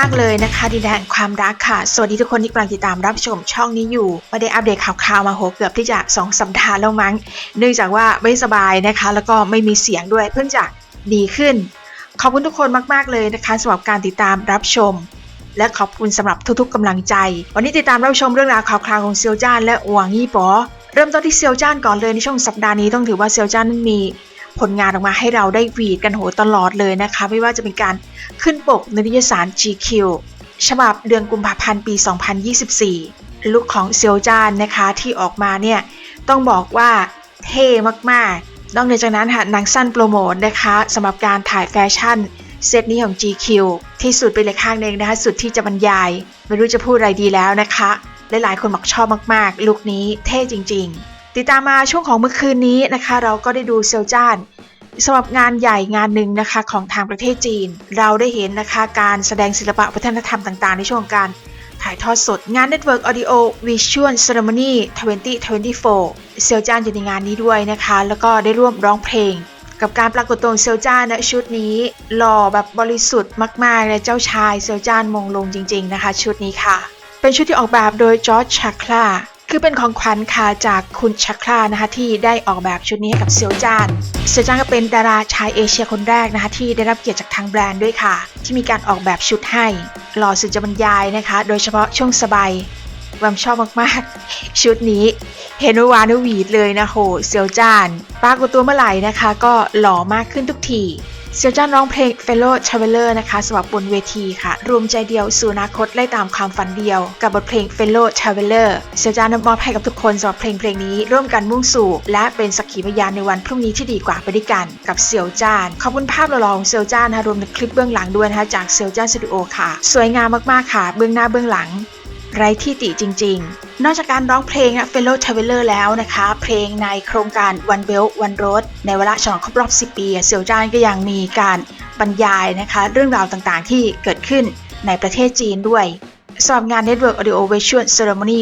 มาก ๆ เลยนะคะ ดินแดนความรักค่ะ สวัสดีทุกคนที่กำลังติดตามรับชมช่องนี้อยู่ม่ได้อัปเดตข่าวๆมาโหเกือบที่จะสองสัปดาห์แล้วมั้ง เนื่องจากว่าไม่สบายนะคะ แล้วก็ไม่มีเสียงด้วย เพิ่งจะดีขึ้น ขอบคุณทุกคนมาก ๆ เลยนะคะสำหรับการติดตามรับชม และขอบคุณสำหรับทุก ๆกำลังใจ วันนี้ติดตามรับชมเรื่องราวข่าวคราวของเซียวจ้านและหวงยี่ป๋อเริ่มต้นที่เซียวจ้านก่อนเลยในช่วงสัปดาห์นี้ต้องถือว่าเซียวจ้านมี ผลงานออกมาให้เราได้วีดกันโหตลอดเลยนะคะ ไม่ว่าจะเป็นการขึ้นปกนิตยสาร GQ ฉบับเดือนกุมภาพันธ์ปี 2024 ลุคของเซียวจ้านนะคะที่ออกมาเนี่ยต้องบอกว่าเท่มากๆ นอกเหนือจากนั้นค่ะนังสั้นโปรโมทนะคะสำหรับการถ่ายแฟชั่นเซตนี้ของ GQ ที่สุดไปเลยข้างหนึ่งนะคะ สุดที่จะบรรยาย ไม่รู้จะพูดอะไรดีแล้วนะคะ หลายๆคนบอกชอบมากๆ ลุคนี้เท่จริง ๆ ติดตามมาช่วงของเมื่อคืนนี้นะคะ เราก็ได้ดูเซลจ้านสำหรับงานใหญ่งานหนึ่งนะคะของทางประเทศจีน เราได้เห็นนะคะการแสดงศิลปะวัฒนธรรมต่างๆ ในช่วงการถ่ายทอดสดงาน Network Audio Visual Ceremony 2024 เซลจ้านอยู่ในงานนี้ด้วยนะคะ แล้วก็ได้ร่วมร้องเพลง กับการปรากฏตัวเซลจ้านนะชุดนี้ หล่อแบบบริสุทธิ์มากๆเลยเจ้าชายเซลจ้านมงลงจริง ๆนะคะ ชุดนี้ค่ะ เป็นชุดที่ออกแบบโดยจอร์จชักลา คือเป็นของขวัญค่ะจากคุณชักลานะคะที่ได้ออกแบบชุดนี้ให้กับเซลจ้านเซลจ้านก็เป็นดาราชายเอเชียคนแรกนะคะที่ได้รับเกียรติจากทางแบรนด์ด้วยค่ะ ที่มีการออกแบบชุดให้หล่อสุดจะบรรยายนะคะ โดยเฉพาะช่วงสบายแวมชอบมากๆ ชุดนี้เห็นวาวานวีดเลยนะโหเซียวจานปรากฏตัวเมื่อไหร่นะคะ ก็หล่อมากขึ้นทุกที เซียวจานร้องเพลง Fellow Traveler นะคะสำหรับบนเวทีค่ะ รวมใจเดียวสู่อนาคตไล่ตามความฝันเดียว กับบทเพลง Fellow Traveler เซียวจานมอบให้กับทุกคนสำหรับเพลงเพลงนี้ ร่วมกันมุ่งสู่ และเป็นสักขีพยานในวันพรุ่งนี้ที่ดีกว่าไปด้วยกัน กับเซียวจานขอบคุณภาพหล่อๆของเซียวจานนะรวมถึงคลิปเบื้องหลังด้วยนะคะจากเซียวจานสตูดิโอค่ะ สวยงามมากๆค่ะ เบื้องหน้าเบื้องหลัง ไร้ที่ติจริง ๆ นอกจากการร้องเพลง Fellow Traveler แล้วนะคะ เพลงในโครงการ One Belt One Road ในเวลาฉลองครบรอบ 10 ปีเซียวจ้านก็ยังมีการบรรยายนะคะ เรื่องราวต่างๆ ที่เกิดขึ้นในประเทศจีนด้วยสำหรับงาน Network Audio Visual Ceremony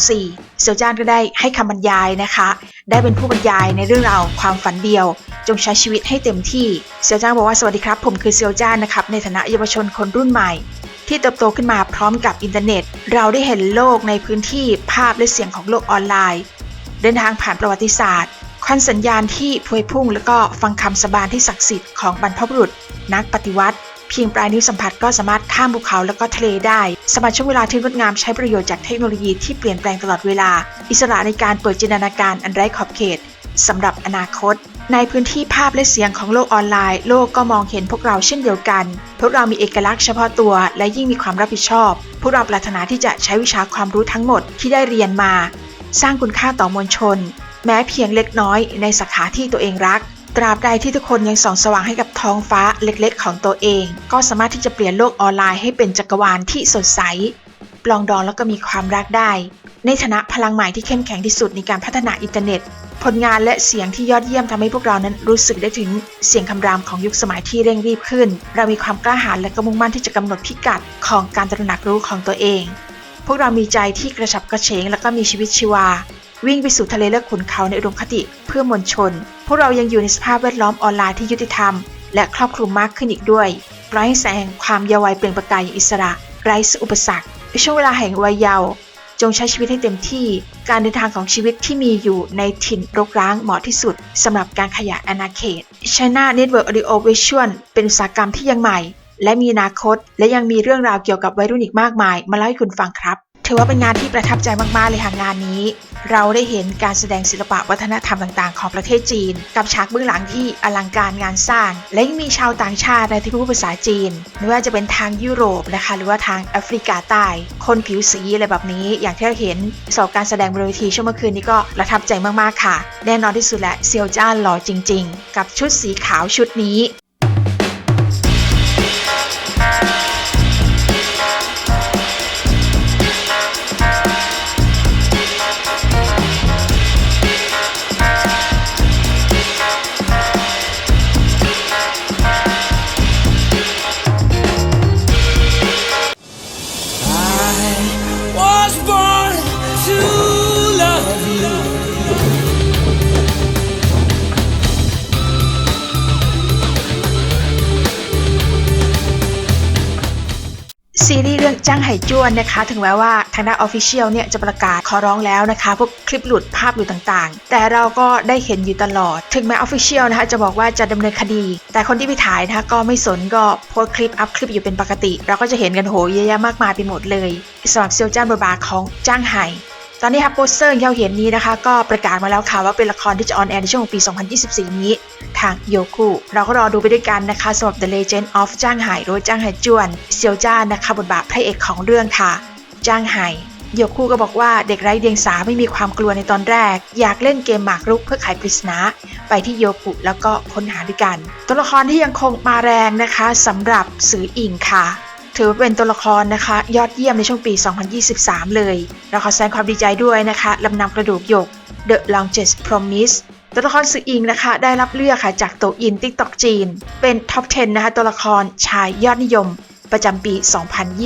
2024เซียวจ้านก็ได้ให้คำบรรยายนะคะ ได้เป็นผู้บรรยายในเรื่องราวความฝันเดียว จงใช้ชีวิตให้เต็มที่เซียวจ้านบอกว่าสวัสดีครับ ผมคือเซียวจ้านนะครับ ในฐานะเยาวชนคนรุ่นใหม่ ที่เติบโตขึ้นมาพร้อมกับอินเทอร์เน็ต เราได้เห็นโลกในพื้นที่ภาพและเสียงของโลกออนไลน์ เดินทางผ่านประวัติศาสตร์ควันสัญญาณที่พวยพุ่ง แล้วก็ฟังคำสบานที่ศักดิ์สิทธิ์ของบรรพบุรุษ นักปฏิวัติ เพียงปลายนิ้วสัมผัสก็สามารถข้ามภูเขาแล้วก็ทะเลได้ สมัยช่วงเวลาที่งดงามใช้ประโยชน์จากเทคโนโลยีที่เปลี่ยนแปลงตลอดเวลา อิสระในการเปิดจินตนาการอันไร้ขอบเขตสำหรับอนาคต ในพื้นที่ภาพและเสียงของโลกออนไลน์ โลกก็มองเห็นพวกเราเช่นเดียวกัน พวกเรามีเอกลักษณ์เฉพาะตัว และยิ่งมีความรับผิดชอบ พวกเราปรารถนาที่จะใช้วิชาความรู้ทั้งหมดที่ได้เรียนมา สร้างคุณค่าต่อมวลชน แม้เพียงเล็กน้อยในสาขาที่ตัวเองรัก ตราบใดที่ทุกคนยังส่องสว่างให้กับท้องฟ้าเล็กๆ ของตัวเอง ก็สามารถที่จะเปลี่ยนโลกออนไลน์ให้เป็นจักรวาลที่สดใสปลองดองแล้วก็มีความรักได้ ในฐานะพลังใหม่ที่เข้มแข็งที่สุดในการพัฒนาอินเทอร์เน็ต ผลงานและเสียงที่ยอดเยี่ยมทำให้พวกเรานั้นรู้สึกได้ถึงเสียงคำรามของยุคสมัยที่เร่งรีบขึ้น เรามีความกล้าหาญและก็มุ่งมั่นที่จะกำหนดพิกัดของการตระหนักรู้ของตัวเอง พวกเรามีใจที่กระฉับกระเฉงและก็มีชีวิตชีวา วิ่งไปสู่ทะเลและขุนเขาในอุดมคติเพื่อมวลชน พวกเรายังอยู่ในสภาพแวดล้อมออนไลน์ที่ยุติธรรม และครอบคลุมมากขึ้นอีกด้วยไร้แสงความเยาว์วัยเปล่งประกายอย่างอิสระ ไร้อุปสรรคในช่วงเวลาแห่งวัยเยาว์ จงใช้ชีวิตให้เต็มที่ การเดินทางของชีวิตที่มีอยู่ในถิ่นรกร้างเหมาะที่สุดสำหรับการขยายอาณาเขต China Network Audio Vision เป็นอุตสาหกรรมที่ยังใหม่ และมีอนาคต และยังมีเรื่องราวเกี่ยวกับวัยรุ่นอีกมากมาย มาเล่าให้คุณฟังครับ ถือว่าเป็นงานที่ประทับใจมาก ๆ เลยค่ะงานนี้ เราได้เห็นการแสดงศิลปะวัฒนธรรมต่างๆ ของประเทศจีน กับฉากเบื้องหลังที่อลังการงานสร้าง และยังมีชาวต่างชาติที่พูดภาษาจีน ไม่ว่าจะเป็นทางยุโรปนะคะ หรือว่าทางแอฟริกาใต้ คนผิวสีอะไรแบบนี้ อย่างที่เราเห็นสอบการแสดงบนเวทีช่วงเมื่อคืนนี้ก็ประทับใจมากๆค่ะ แน่นอนที่สุดแหละเซียวจ้านหล่อจริง ๆ กับชุดสีขาวชุดนี้ ซีรีส์เรื่องจ้างไห่จ้วนนะคะ ถึงแม้ว่าทางด้านออฟฟิเชียลเนี่ยจะประกาศขอร้องแล้วนะคะ พวกคลิปหลุดภาพหลุดต่างๆ แต่เราก็ได้เห็นอยู่ตลอด ถึงแม้ออฟฟิเชียลนะคะจะบอกว่าจะดำเนินคดี แต่คนที่ไปถ่ายนะคะก็ไม่สนก็โพสต์คลิปอัพคลิปอยู่เป็นปกติ เราก็จะเห็นกันโหเยอะแยะมากมายไปหมดเลยสำหรับเซียวจ้านบทบาทของจ้างไห่ ตอนนี้ครับโปสเตอร์ที่เราเห็นนี้นะคะ ก็ประกาศมาแล้วค่ะว่าเป็นละครที่จะออนแอร์ในช่วงปี 2024 นี้ทางโยคุเราก็รอดูไปด้วยกันนะคะสำหรับ The Legend of จ้างไห่โดยจ้างไห่จวนเซียวจ้านะคะบทบาทพระเอกของเรื่องค่ะ จ้างไห่โยคุก็บอกว่าเด็กไร้เดียงสาไม่มีความกลัวในตอนแรก อยากเล่นเกมหมากรุกเพื่อไขปริศนาไปที่โยกุแล้วก็ค้นหาด้วยกัน ตัวละครที่ยังคงมาแรงนะคะสำหรับสืออิงค่ะ ถือว่าเป็นตัวละครนะคะ ยอดเยี่ยมในช่วงปี 2023 เลย เราขอแสดงความดีใจด้วยนะคะลำนำกระดูกหยก The Longest Promise ตัวละครสืออิงนะคะ ได้รับเลือกค่ะจากโตอิน TikTok จีน เป็นท็อป 10 นะคะ ตัวละครชายยอดนิยม ประจำปี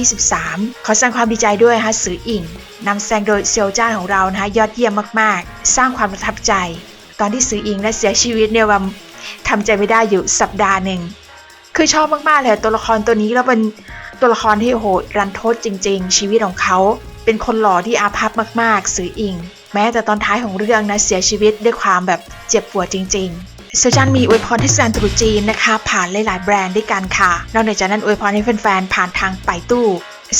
2023 ขอแสดงความดีใจด้วยนะคะสืออิงนำแสดงโดยเซียวจ้านของเรานะคะยอดเยี่ยมมากๆ สร้างความประทับใจ ตอนที่สืออิงและเสียชีวิตเนี่ยว่าทำใจไม่ได้อยู่สัปดาห์หนึ่งคือชอบมากๆเลยตัวละครตัวนี้แล้วเป็น ตัวละครที่โหดรันทดจริง ๆ ชีวิตของเขาเป็นคนหล่อที่อาภัพมากๆสืออิง แม้แต่ตอนท้ายของเรื่องนะเสียชีวิตด้วยความแบบเจ็บปวดจริงๆเซอร์จันมีอวยพรเทศกาลตรุษจีนนะคะผ่านหลายๆแบรนด์ด้วยกันค่ะนอกจากนั้นอวยพรให้แฟนๆผ่านทางไปตู้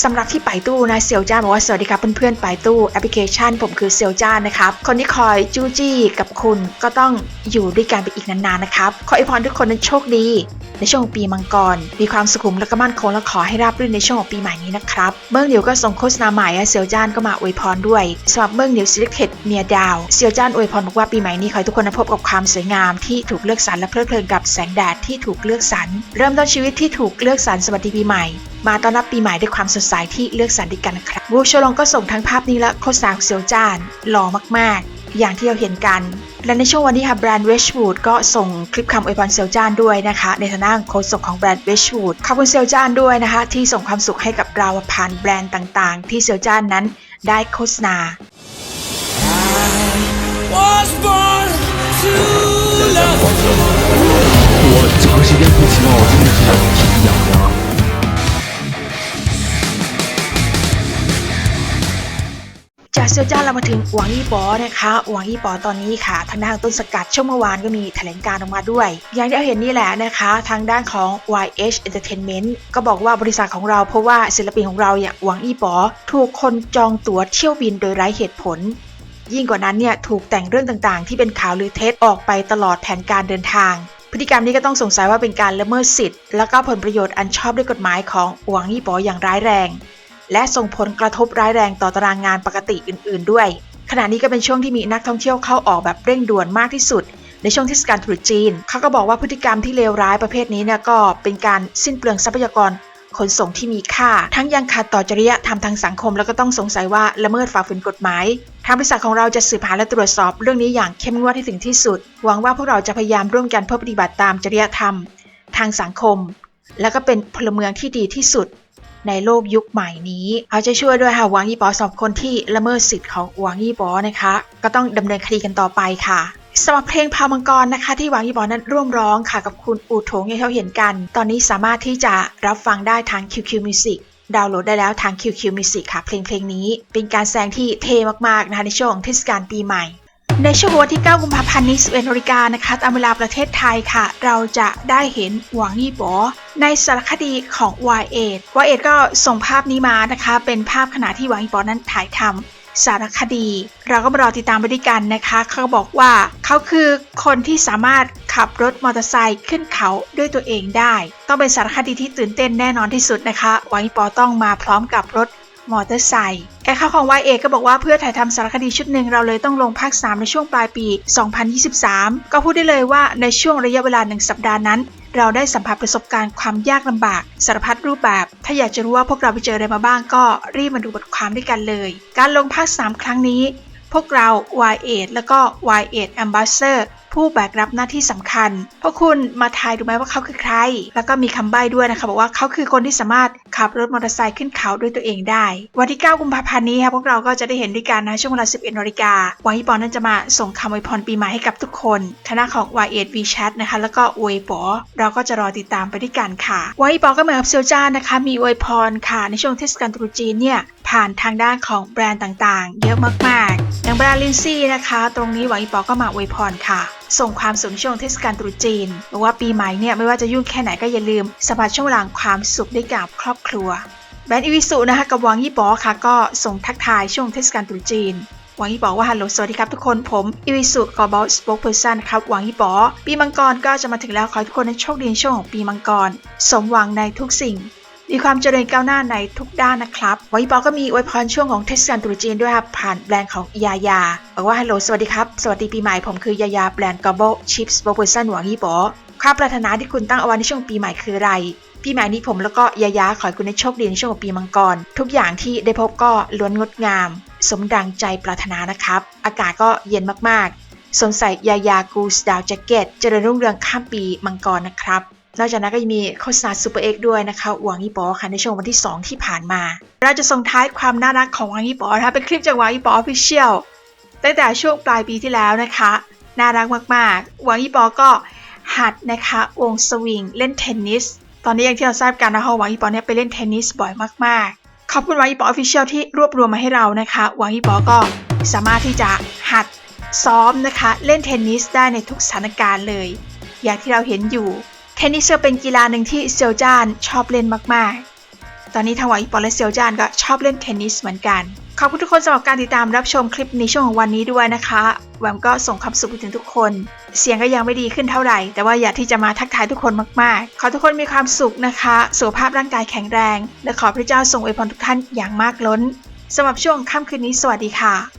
สำหรับที่ไปตู้นะเซียวจ้านบอกว่าสวัสดีครับเพื่อนๆไปตู้แอปพลิเคชัน ผมคือเซียวจ้านนะครับคนที่คอยจู้จี้กับคุณก็ต้องอยู่ด้วยกันไปอีกนานๆนะครับขออวยพรทุกคนนั้นโชคดี ในช่วงของปีมังกร มีความสุขุมและก็มั่นคงและขอให้ราบรื่นในช่วงของปีใหม่นี้นะครับ เมืองเหนียวก็ส่งโฆษณาใหม่และเซียวจ้านก็มาอวยพรด้วยสำหรับเมืองเหนียวซิลิเคตเมียดาวเซียวจ้านอวยพรบอกว่าปีใหม่นี้ขอให้ทุกคนนั้นพบกับความสวยงามที่ถูกเลือกสรรและเพลิดเพลินกับแสงแดดที่ถูกเลือกสรรเริ่มต้นชีวิตที่ถูกเลือกสรรสวัสดีปีใหม่มาต้อนรับปีใหม่ด้วยความสดใสที่เลือกสรรด้วยกันนะครับวูโชลงก็ส่งทั้งภาพนี้และโฆษณาของเซียวจ้านหล่อมากๆ อย่างที่เราเห็นกัน และในช่วงวันนี้ค่ะแบรนด์เวชวูดก็ส่งคลิปคำอวยพรเซลจานด้วยนะคะ ในฐานะโฆษกของแบรนด์เวชวูดขอบคุณเซลจานด้วยนะคะ ที่ส่งความสุขให้กับเราผ่านแบรนด์ต่างๆ ที่เซลจานนั้นได้โฆษณา was born to love 我长时间不骑猫，真的 จากเซียวจ้านเรามาถึงหวังอี้ปอนะคะหวังอี้ปอตอนนี้ค่ะทางด้านต้นสกัดช่วงเมื่อวานก็มีแถลงการออกมาด้วย อย่างที่เราเห็นนี่แหละนะคะ ทางด้านของ YH Entertainment ก็บอกว่าบริษัทของเราเพราะว่าศิลปินของเราอย่างหวังอี้ปอถูกคนจองตั๋วเที่ยวบินโดยไร้เหตุผล ยิ่งกว่านั้นเนี่ยถูกแต่งเรื่องต่างๆ ที่เป็นข่าวลือเท็จออกไปตลอดแผนการเดินทาง พฤติกรรมนี้ก็ต้องสงสัยว่าเป็นการละเมิดสิทธิ์ และก็ผลประโยชน์อันชอบด้วยกฎหมายของหวังอี้ปออย่างร้ายแรง และส่งผลกระทบร้ายแรงต่อตารางงานปกติอื่น ๆ ด้วย ขณะนี้ก็เป็นช่วงที่มีนักท่องเที่ยวเข้าออกแบบเร่งด่วนมากที่สุด ในช่วงเทศกาลตรุษจีน เขาก็บอกว่าพฤติกรรมที่เลวร้ายประเภทนี้เนี่ยก็เป็นการสิ้นเปลืองทรัพยากรขนส่งที่มีค่า ทั้งยังขัดต่อจริยธรรมทางสังคม แล้วก็ต้องสงสัยว่าละเมิดฝ่าฝืนกฎหมาย ทางบริษัทของเราจะสืบหาและตรวจสอบเรื่องนี้อย่างเข้มงวดให้ถึงที่สุด หวังว่าพวกเราจะพยายามร่วมกันเพื่อปฏิบัติตามจริยธรรม ทางสังคม แล้วก็เป็นพลเมืองที่ดีที่สุด ในโลกยุคใหม่นี้เอาใจช่วยด้วยค่ะหวังยี่ปอสอบคนที่ละเมิดสิทธิ์ของหวังยี่ปอนะคะ ก็ต้องดำเนินคดีกันต่อไปค่ะสำหรับเพลงพามังกรนะคะ ที่หวังยี่ปอนั้นร่วมร้องค่ะกับคุณอูโถงอย่างที่เราเห็นกัน ตอนนี้สามารถที่จะรับฟังได้ทาง QQ Music ดาวน์โหลดได้แล้วทาง QQ Music ค่ะ เพลงเพลงนี้เป็นการแสดงที่เท่มากๆนะคะในช่วงเทศกาลปีใหม่ ในช่วงวันที่ 9 กุมภาพันธ์นี้11นาฬิกานะคะ ตามเวลาประเทศไทยค่ะ เราจะได้เห็นหวังยี่ป๋อในสารคดีของ Y8 Y8 ก็ส่งภาพนี้มานะคะ เป็นภาพขณะที่หวังยี่ป๋อนั้นถ่ายทำสารคดี เราก็มารอติดตามไปด้วยกันนะคะ เขาบอกว่าเขาคือคนที่สามารถขับรถมอเตอร์ไซค์ขึ้นเขาด้วยตัวเองได้ ต้องเป็นสารคดีที่ตื่นเต้นแน่นอนที่สุดนะคะ หวังยี่ป๋อต้องมาพร้อมกับรถ มอเตอร์ไซค์แอคเคาของ y อก็บอกว่าเพื่อถ่ายทำสารคดีชุดหนึ่งเราเลยต้องลงภาค 3 ในช่วงปลายปี 2023 ก็พูดได้เลยว่าในช่วงระยะเวลาหนึ่งสัปดาห์นั้น เราได้สัมผัสประสบการณ์ความยากลำบากสารพัดรูปแบบ ถ้าอยากจะรู้ว่าพวกเราไปเจออะไรมาบ้างก็รีบมาดูบทความด้วยกันเลย การลงภาค 3 ครั้งนี้ พวกเรา Y8 แล้วก็ Y8 Ambassador ผู้แบกรับหน้าที่สำคัญพวกคุณมาทายดูไหมว่าเขาคือใคร แล้วก็มีคำใบ้ด้วยนะคะบอกว่าเขาคือคนที่สามารถ ขับรถมอเตอร์ไซค์ขึ้นเขาด้วยตัวเองได้ วันที่ 9 กุมภาพันธ์นี้ค่ะพวกเราก็จะได้เห็นด้วยกันนะช่วงเวลา 11นาฬิกาวังอีปอนนั้นจะมาส่งคำอวยพรปีใหม่ให้กับทุกคนคณะของ y 8 v Chat นะคะแล้วก็อวยปอเราก็จะรอติดตามไปด้วยกันค่ะวังอีปอก็เหมือนกับเซียวจ้านนะคะมีอวยพรค่ะในช่วงเทศกาลตรุษจีนเนี่ยผ่านทางด้านของแบรนด์ต่างๆ เยอะมากๆ อย่างแบรนด์ลินซี่นะคะ ตรงนี้หวังอีปอก็มาอวยพรค่ะ ส่งความสุขช่วงเทศกาลตรุษจีนบอกว่าปีใหม่เนี่ยไม่ว่าจะยุ่งแค่ไหนก็อย่าลืมสัมผัสช่วงเวลาของความสุขได้กับครอบครัว แบรนด์อีวิสุนะคะกับวังยี่ปอค่ะ ก็ส่งทักทายช่วงเทศกาลตรุษจีนหวังยี่ปอว่าฮัลโหลสวัสดีครับทุกคนผมอีวิสุกอบอลสปอคเพอร์ซันครับหวังยี่ปอปีมังกรก็จะมาถึงแล้วขอให้ทุกคนนั้นโชคดีในช่วงของปีมังกร สมหวังในทุกสิ่งมีความเจริญก้าวหน้าในทุกด้านนะครับวังยี่ปอก็มีอวยพรช่วงของเทศกาลตรุษจีนด้วยครับผ่านแบรนด์ของยายาบอกว่าฮัลโหลสวัสดีครับ สวัสดีปีใหม่ผมคือยายาแบรนด์กอบอลชิปสป็อคเพอร์ซันหวังยี่ปอความปรารถนาที่คุณตั้งเอาไว้ในช่วงปีใหม่คืออะไร ปีใหม่นี้ผมแล้วก็ยายาขอให้คุณได้โชคดีในช่วงของปีมังกร ทุกอย่างที่ได้พบก็ล้วนงดงาม สมดังใจปรารถนานะครับ อากาศก็เย็นมากๆสวมใส่ยายากูสดาวแจ็คเก็ตเจริญรุ่งเรืองข้ามปีมังกรนะครับนอกจากนั้นก็ยังมีโฆษณาซูเปอร์เอ็กด้วยนะคะหวังยี่ปอค่ะในช่วงวันที่ 2 ที่ผ่านมา เราจะส่งท้ายความน่ารักของหวังยี่ปอนะคะเป็นคลิปจากหวังยี่ปอออฟฟิเชียลตั้งแต่ช่วงปลายปีที่แล้วนะคะ น่ารักมากๆ หวังยี่ปอก็หัดนะคะวงสวิงเล่นเทนนิส ตอนนี้อย่างที่เราทราบกันนะคะหวังอีปอเนี่ยไปเล่นเทนนิสบ่อยมากๆ ขอบคุณหวังอีปอออฟฟิเชียลที่รวบรวมมาให้เรานะคะหวังอีปอก็สามารถที่จะหัดซ้อมนะคะ เล่นเทนนิสได้ในทุกสถานการณ์เลย อย่างที่เราเห็นอยู่เทนนิสเป็นกีฬาหนึ่งที่เซียวจานชอบเล่นมากๆ ตอนนี้ทางหวังอีปอและเซียวจานก็ชอบเล่นเทนนิสเหมือนกัน ขอบคุณทุกคนสำหรับการติดตามรับชมคลิปในช่วงของวันนี้ด้วยนะคะแหวมก็ส่งความสุขไปถึงทุกคน เสียงก็ยังไม่ดีขึ้นเท่าไหร่ แต่ว่าอยากที่จะมาทักทายทุกคนมากๆ ขอทุกคนมีความสุขนะคะ สุขภาพร่างกายแข็งแรง และขอพระเจ้าทรงอวยพรทุกท่านอย่างมากล้นสำหรับช่วงค่ำคืนนี้สวัสดีค่ะ